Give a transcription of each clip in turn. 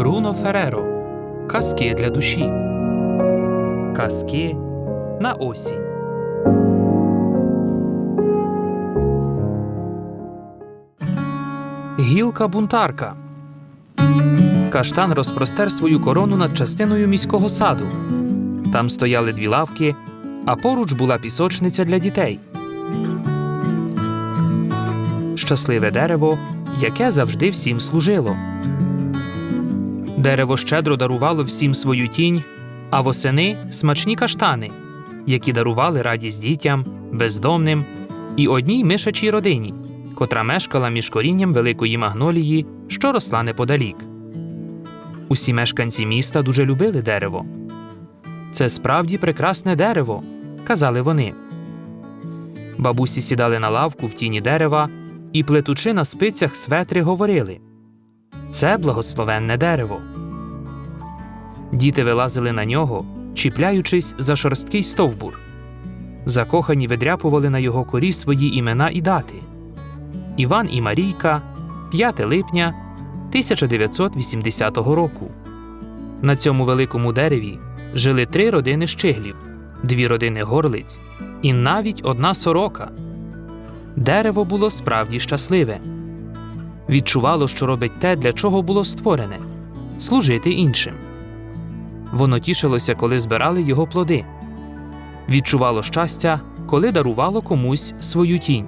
Бруно Фереро. Казки для душі. Казки на осінь. Гілка бунтарка. Каштан розпростер свою корону над частиною міського саду. Там стояли дві лавки, а поруч була пісочниця для дітей. Щасливе дерево, яке завжди всім служило. Дерево щедро дарувало всім свою тінь, а восени смачні каштани, які дарували радість дітям, бездомним і одній мишачій родині, котра мешкала між корінням великої магнолії, що росла неподалік. Усі мешканці міста дуже любили дерево. Це справді прекрасне дерево, казали вони. Бабусі сідали на лавку в тіні дерева і, плетучи на спицях светри, говорили Це благословенне дерево. Діти вилазили на нього, чіпляючись за шорсткий стовбур. Закохані видряпували на його корі свої імена і дати Іван і Марійка, 5 липня 1980 року. На цьому великому дереві жили три родини щиглів, дві родини горлиць і навіть одна сорока. Дерево було справді щасливе. Відчувало, що робить те, для чого було створене служити іншим. Воно тішилося, коли збирали його плоди, відчувало щастя, коли дарувало комусь свою тінь.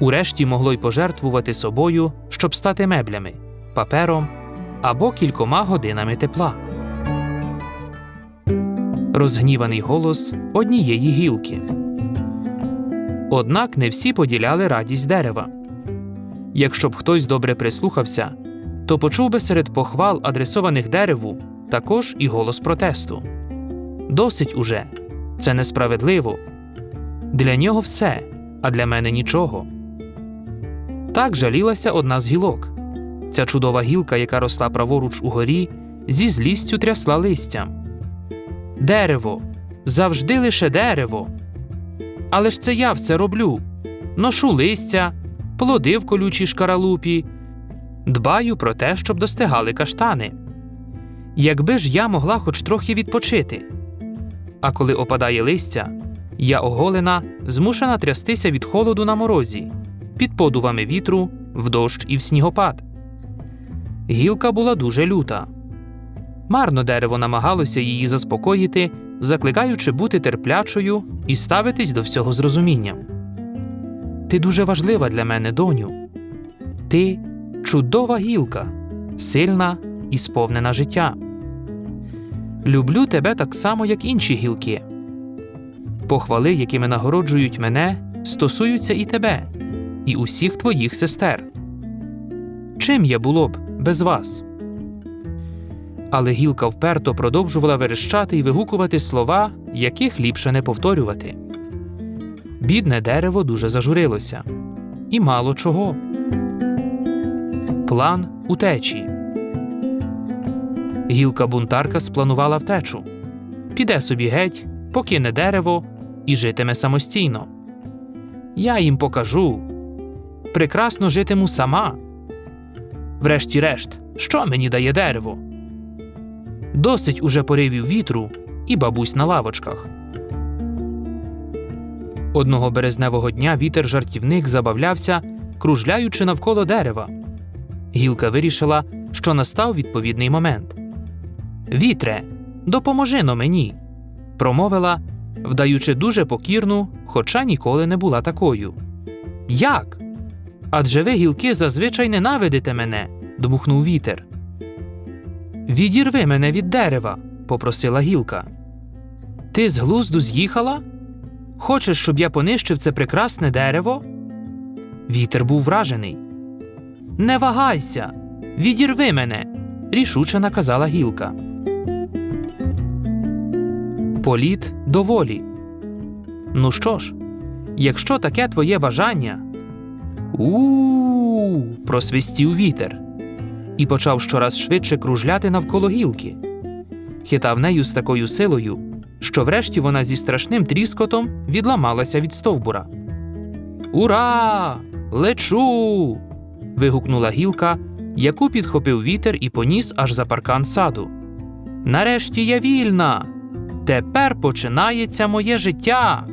Урешті могло й пожертвувати собою, щоб стати меблями, папером або кількома годинами тепла. Розгніваний голос однієї гілки. Однак не всі поділяли радість дерева. Якщо б хтось добре прислухався, то почув би серед похвал, адресованих дереву, також і голос протесту. Досить уже це несправедливо. Для нього все, а для мене нічого. Так жалілася одна з гілок. Ця чудова гілка, яка росла праворуч у горі, зі злістю трясла листям. Дерево, завжди лише дерево. Але ж це я все роблю. Ношу листя, плоди в колючій шкаралупі, дбаю про те, щоб достигали каштани. Якби ж я могла хоч трохи відпочити. А коли опадає листя, я оголена, змушена трястися від холоду на морозі, під подувами вітру, в дощ і в снігопад. Гілка була дуже люта. Марно дерево намагалося її заспокоїти, закликаючи бути терплячою і ставитись до всього з розумінням. Ти дуже важлива для мене, доню. Ти чудова гілка, сильна і сповнена життя. Люблю тебе так само, як інші гілки. Похвали, якими нагороджують мене, стосуються і тебе, і усіх твоїх сестер. Чим я було б без вас? Але гілка вперто продовжувала верещати і вигукувати слова, яких ліпше не повторювати. Бідне дерево дуже зажурилося. І мало чого. План утечі. Гілка бунтарка спланувала втечу. Піде собі геть, покине дерево і житиме самостійно. Я їм покажу. Прекрасно житиму сама. Врешті-решт, що мені дає дерево? Досить уже поривів вітру і бабусь на лавочках. Одного березневого дня вітер жартівник забавлявся, кружляючи навколо дерева. Гілка вирішила, що настав відповідний момент. Вітре, допоможи но мені, промовила, вдаючи дуже покірну, хоча ніколи не була такою. Як? Адже ви гілки зазвичай ненавидите мене, дмухнув вітер. Відірви мене від дерева, попросила гілка. Ти з глузду з'їхала? Хочеш, щоб я понищив це прекрасне дерево? Вітер був вражений. Не вагайся, відірви мене, рішуче наказала гілка. Політ доволі. Ну що ж, якщо таке твоє бажання. У просвистів вітер і почав щораз швидше кружляти навколо гілки. Хитав нею з такою силою, що врешті вона зі страшним тріскотом відламалася від стовбура. Ура! Лечу! вигукнула гілка, яку підхопив вітер і поніс аж за паркан саду. Нарешті я вільна. Тепер починається моє життя.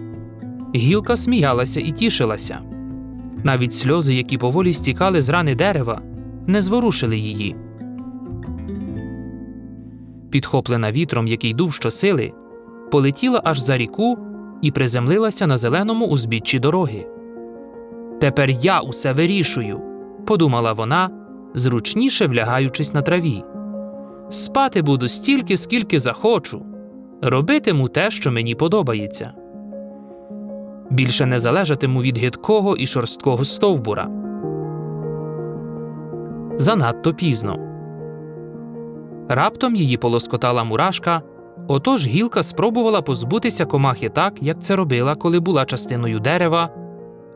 Гілка сміялася і тішилася. Навіть сльози, які поволі стікали з рани дерева, не зворушили її. Підхоплена вітром, який дув щосили, полетіла аж за ріку і приземлилася на зеленому узбіччі дороги. Тепер я усе вирішую, подумала вона, зручніше влягаючись на траві. Спати буду стільки, скільки захочу, робитиму те, що мені подобається. Більше не залежатиму від гидкого і шорсткого стовбура. Занадто пізно. Раптом її полоскотала мурашка, отож гілка спробувала позбутися комахи так, як це робила, коли була частиною дерева,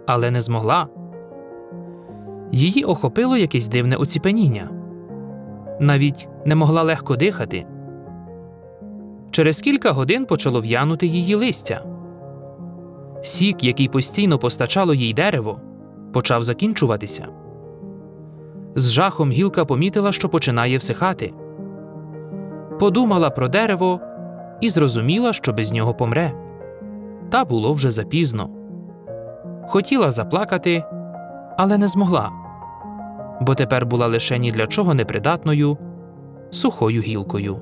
але не змогла. Її охопило якесь дивне оціпеніння. Навіть не могла легко дихати. Через кілька годин почало в'янути її листя. Сік, який постійно постачало їй дерево, почав закінчуватися. З жахом гілка помітила, що починає всихати. Подумала про дерево і зрозуміла, що без нього помре. Та було вже запізно. Хотіла заплакати, але не змогла, бо тепер була лише ні для чого непридатною сухою гілкою.